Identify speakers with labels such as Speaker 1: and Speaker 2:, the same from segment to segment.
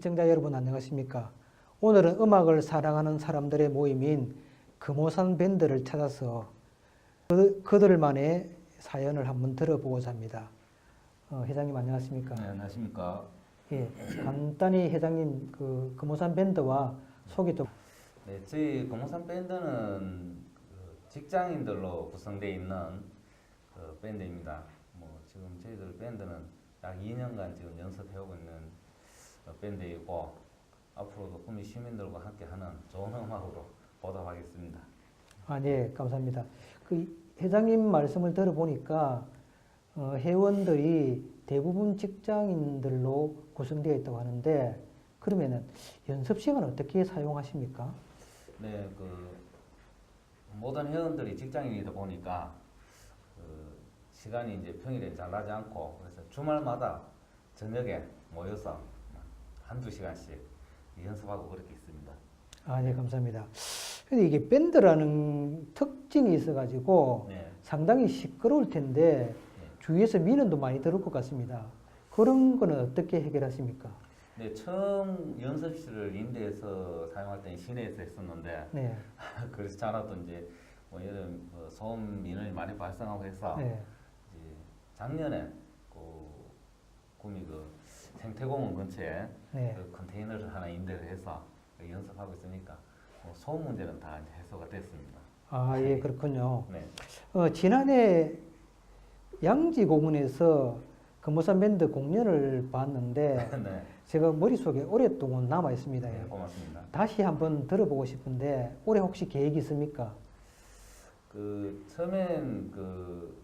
Speaker 1: 애청자 여러분 안녕하십니까? 오늘은 음악을 사랑하는 사람들의 모임인 금호산 밴드를 찾아서 그, 그들만의 사연을 한번 들어보고자 합니다. 어, 회장님 안녕하십니까?
Speaker 2: 네, 안녕하십니까.
Speaker 1: 예, 간단히 회장님 그 금호산 밴드와 소개 좀.
Speaker 2: 네, 저희 금호산 밴드는 그 직장인들로 구성되어 있는 그 밴드입니다. 뭐 지금 저희들 밴드는 약 2년간 지금 연습해오고 있는 어, 밴드이고 앞으로도 구미 시민들과 함께하는 좋은 음악으로 보답하겠습니다.
Speaker 1: 아, 네, 감사합니다. 그 회장님 말씀을 들어보니까 어, 회원들이 대부분 직장인들로 구성되어 있다고 하는데 그러면은 연습 시간 어떻게 사용하십니까?
Speaker 2: 네, 그 모든 회원들이 직장인이다 보니까 그 시간이 이제 평일에 잘 나지 않고 그래서 주말마다 저녁에 모여서 한두 시간씩 연습하고 그렇게 있습니다.
Speaker 1: 아, 네, 감사합니다. 근데 이게 밴드라는 특징이 있어가지고
Speaker 2: 네,
Speaker 1: 상당히 시끄러울 텐데 주위에서 민원도 많이 들을 것 같습니다. 그런 거는 어떻게 해결하십니까?
Speaker 2: 네 처음 연습실을 임대해서 사용할 때는 시내에서 했었는데
Speaker 1: 네,
Speaker 2: 그래서 자라도 이제 뭐 이런 뭐 소음 민원이 많이 발생하고 해서
Speaker 1: 네,
Speaker 2: 작년에 그 구미 그 생태공원 근처에
Speaker 1: 네.
Speaker 2: 그 컨테이너를 하나 임대를 해서 그 연습하고 있으니까 뭐 소음 문제는 다 이제 해소가 됐습니다.
Speaker 1: 아, 예, 그렇군요.
Speaker 2: 네.
Speaker 1: 어, 지난해 양지 공원에서 금호산 밴드 공연을 봤는데
Speaker 2: 네.
Speaker 1: 제가 머릿속에 오랫동안 남아 있습니다.
Speaker 2: 네, 고맙습니다.
Speaker 1: 다시 한번 들어보고 싶은데 올해 혹시 계획이 있습니까?
Speaker 2: 그 처음엔 그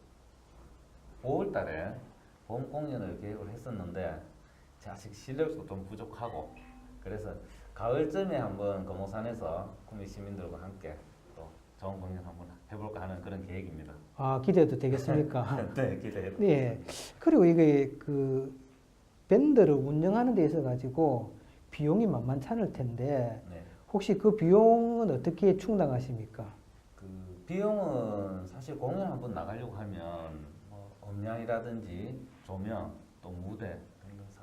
Speaker 2: 5월 달에 봄 공연을 계획을 했었는데 아직 실력도 좀 부족하고 그래서 가을쯤에 한번 금호산에서 구미 시민들과 함께 또 좋은 공연 한번 해볼까 하는 그런 계획입니다.
Speaker 1: 아, 기대도 되겠습니까?
Speaker 2: 네, 기대해.
Speaker 1: 네. 그리고 이게 그 밴드를 운영하는 데 있어 가지고 비용이 만만치 않을 텐데
Speaker 2: 네.
Speaker 1: 혹시 그 비용은 어떻게 충당하십니까?
Speaker 2: 그 비용은 사실 공연 한번 나가려고 하면 뭐 음량이라든지 조명 또 무대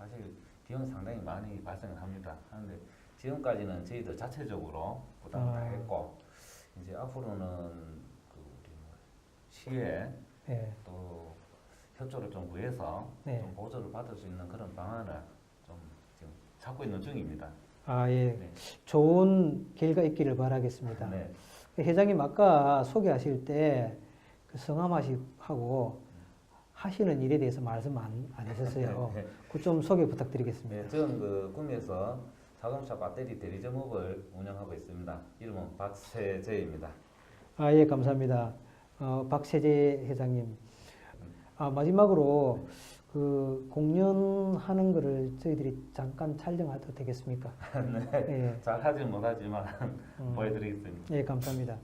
Speaker 2: 사실 비용 상당히 많이 발생을 합니다. 하는데 지금까지는 저희들 자체적으로 부담을 다
Speaker 1: 아.
Speaker 2: 했고 이제 앞으로는 그 우리 뭐 시에
Speaker 1: 네.
Speaker 2: 또 협조를 좀 구해서
Speaker 1: 네.
Speaker 2: 좀 보조를 받을 수 있는 그런 방안을 좀 지금 찾고 있는 중입니다.
Speaker 1: 아, 예.
Speaker 2: 네.
Speaker 1: 좋은 결과 있기를 바라겠습니다.
Speaker 2: 네.
Speaker 1: 회장님 아까 소개하실 때 그 성함하시하고 하시는 일에 대해서 말씀 안, 안 하셨어요.
Speaker 2: 네.
Speaker 1: 그좀 소개 부탁드리겠습니다.
Speaker 2: 네, 저는 그 구미에서 자동차 배터리 대리점업을 운영하고 있습니다. 이름은 박세재입니다.
Speaker 1: 아, 예, 감사합니다. 어, 박세재 회장님. 아, 마지막으로 그 공연하는 거를 저희들이 잠깐 촬영해도 되겠습니까?
Speaker 2: 네,
Speaker 1: 예,
Speaker 2: 잘 하진 못하지만
Speaker 1: 음.
Speaker 2: 보여드리겠습니다.
Speaker 1: 예, 감사합니다.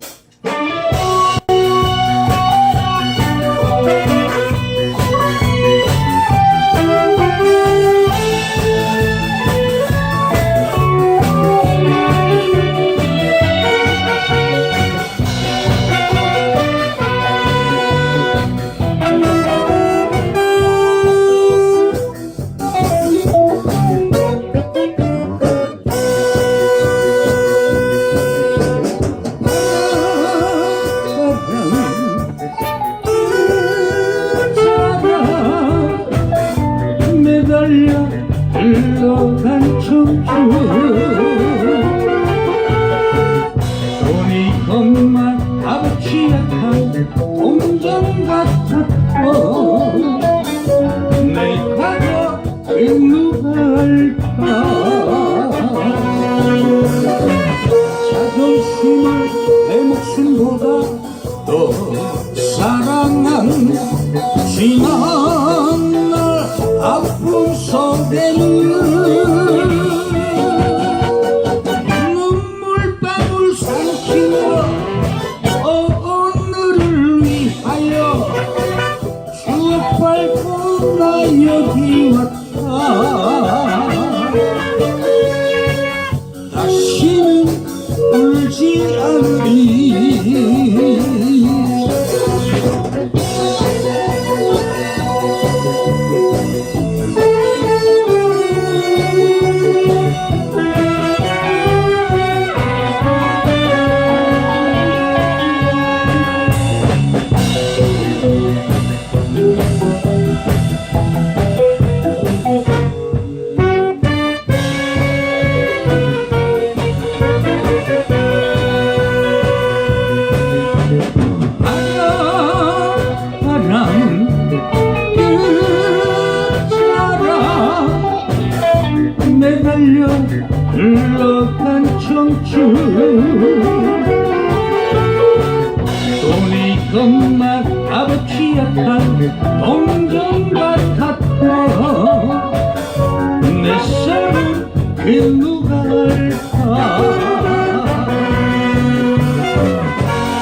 Speaker 3: 돈이 것만 값어치 약한 동전 같았다 내 삶은 그 누가 알까?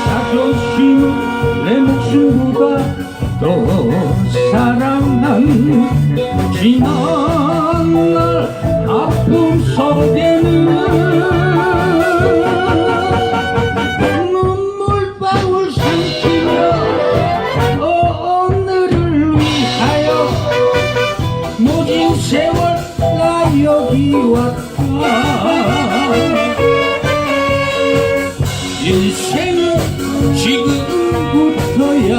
Speaker 3: 자존심은 내 목숨보다 더 사랑한 지난 날 아픔 속에 인생은 지금부터야